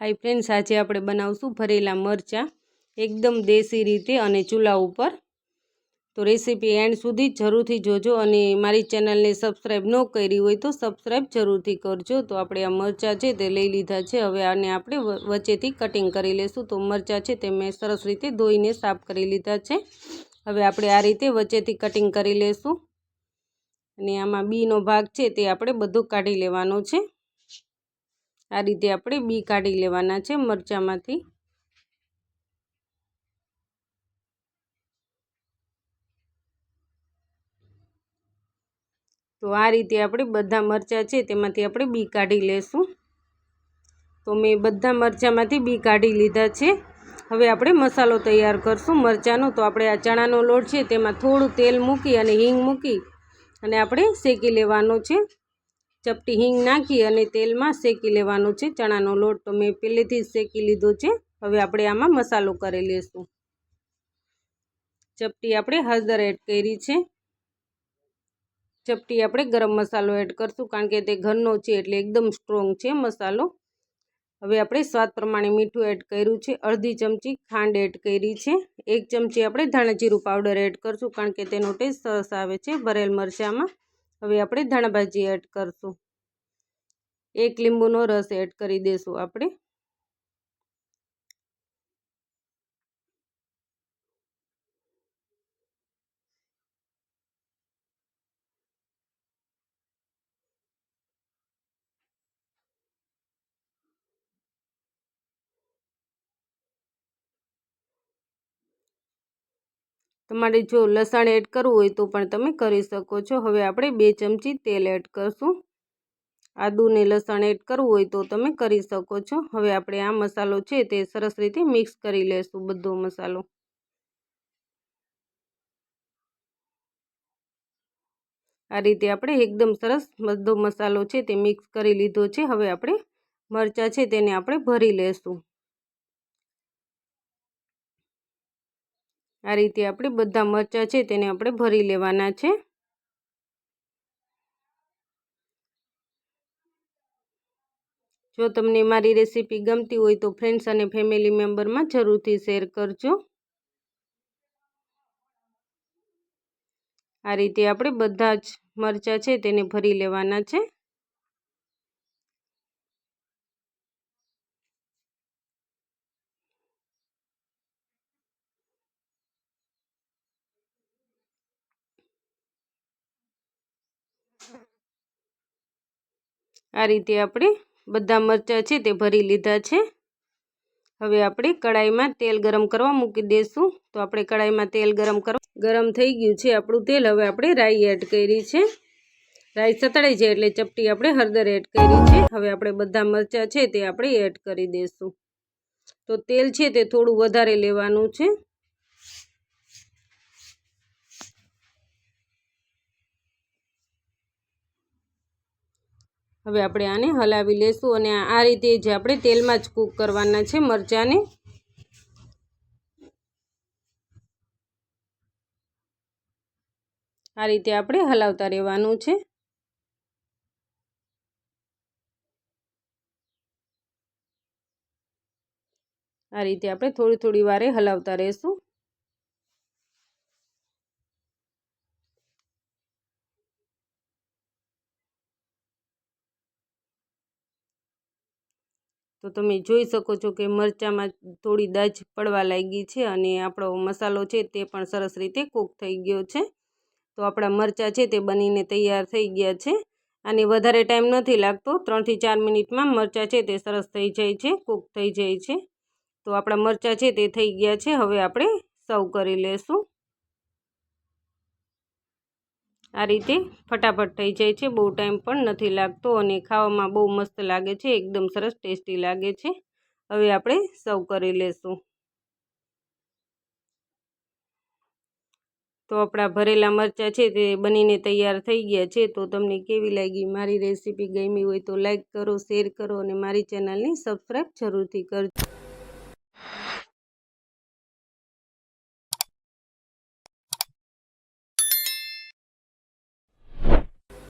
High friends આજે આપણે બનાવશું ભરેલા મરચાં એકદમ દેશી રીતે અને ચૂલા ઉપર. તો રેસીપી એન્ડ સુધી જરૂરથી જોજો અને મારી ચેનલને સબસ્ક્રાઈબ ન કરી હોય તો સબસ્ક્રાઈબ જરૂરથી કરજો. તો આપણે આ મરચાં છે તે લઈ લીધા છે. હવે આને આપણે વચ્ચેથી કટિંગ કરી લેશું. તો મરચાં છે તે મેં સરસ રીતે ધોઈને સાફ કરી લીધા છે. હવે આપણે આ રીતે વચ્ચેથી કટિંગ કરી લેશું. અને આમાં બીનો ભાગ છે તે આપણે બધો કાઢી લેવાનો છે. આ રીતે આપણે બી કાઢી લેવાના છે મરચાંમાંથી. તો આ રીતે આપણે બધા મરચાં છે તેમાંથી આપણે બી કાઢી લેશું. તો મેં બધા મરચાંમાંથી બી કાઢી લીધા છે. હવે આપણે મસાલો તૈયાર કરશું મરચાંનો. તો આપણે આ ચણાનો લોટ છે તેમાં થોડું તેલ મૂકી અને હિંગ મૂકી અને આપણે શેકી લેવાનો છે. ચપટી હિંગ નાખી અને તેલમાં શેકી લેવાનો છે. ચણાનો લોટ તો મેં પહેલેથી જ શેકી લીધો છે. હવે આપણે આમાં મસાલો કરી લઈશું ચપટી આપણે હળદર એડ કરી છે. ચપટી આપણે ગરમ મસાલો એડ કરશું કારણ કે તે ઘરનો છે એટલે એકદમ સ્ટ્રોંગ છે મસાલો. હવે આપણે સ્વાદ પ્રમાણે મીઠું એડ કર્યું છે. અડધી ચમચી ખાંડ એડ કરી છે. એક ચમચી આપણે ધાણા પાવડર એડ કરશું કારણ કે તેનો ટેસ્ટ સરસ આવે છે. ભરેલ મરચાંમાં હવે આપણે ધાણાભાજી એડ કરશું. એક લીંબુનો રસ એડ કરી દઈશું આપણે. તમારે જો લસણ એડ કરવું હોય તો પણ તમે કરી શકો છો. હવે આપણે બે ચમચી તેલ એડ કરશું. આદુને લસણ એડ કરવું હોય તો તમે કરી શકો છો. હવે આપણે આ મસાલો છે તે સરસ રીતે મિક્સ કરી લેશું બધો મસાલો. આ રીતે આપણે એકદમ સરસ બધો મસાલો છે તે મિક્સ કરી લીધો છે. હવે આપણે મરચાં છે તેને આપણે ભરી લેશું. આ રીતે આપણે બધા મરચાં છે તેને આપણે ભરી લેવાના છે. જો તમને મારી રેસીપી ગમતી હોય તો ફ્રેન્ડ્સ અને ફેમિલી મેમ્બરમાં જરૂરથી શેર કરજો. આ રીતે આપણે બધા જ મરચાં છે તેને ભરી લેવાના છે. આ રીતે આપણે બધા મરચાં છે તે ભરી લીધા છે. હવે આપણે કડાઈમાં તેલ ગરમ કરવા મૂકી દઈશું તો આપણે કડાઈમાં તેલ ગરમ કરવા ગરમ થઈ ગયું છે આપણું તેલ. હવે આપણે રાઈ એડ કરી છે. રાઈ સતળાઈ જાય એટલે ચપટી આપણે હળદર એડ કરી છે. હવે આપણે બધા મરચાં છે તે આપણે એડ કરી દઈશું તો તેલ છે તે થોડું વધારે લેવાનું છે. હવે આપણે આને હલાવી લેશું અને આ રીતે જે આપણે તેલમાં જ કૂક કરવાના છે મરચાંને. આ રીતે આપણે હલાવતા રહેવાનું છે. આ રીતે આપણે થોડી થોડી વારે હલાવતા રહેશું. તો તમે જોઈ શકો છો કે મરચાંમાં થોડી દાજ પડવા લાગી છે અને આપણો મસાલો છે તે પણ સરસ રીતે કૂક થઈ ગયો છે. તો આપણા મરચાં છે તે બનીને તૈયાર થઈ ગયા છે અને વધારે ટાઈમ નથી લાગતો ત્રણથી ચાર મિનિટમાં મરચાં છે તે સરસ થઈ જાય છે, કૂક થઈ જાય છે. તો આપણા મરચાં છે તે થઈ ગયા છે, હવે આપણે સર્વ કરી લેશું. આ રીતે ફટાફટ થઈ જાય છે. બહુ ટાઈમ પણ નથી લાગતો અને ખાવામાં બહુ મસ્ત લાગે છે. એકદમ સરસ ટેસ્ટી લાગે છે. હવે આપણે સર્વ કરી લેશું. તો આપણા ભરેલા મરચાં છે તે બનીને તૈયાર થઈ ગયા છે. તો તમને કેવી લાગી, મારી રેસીપી ગમી હોય તો લાઈક કરો, શેર કરો અને મારી ચેનલને સબસ્ક્રાઈબ જરૂરથી કરજો.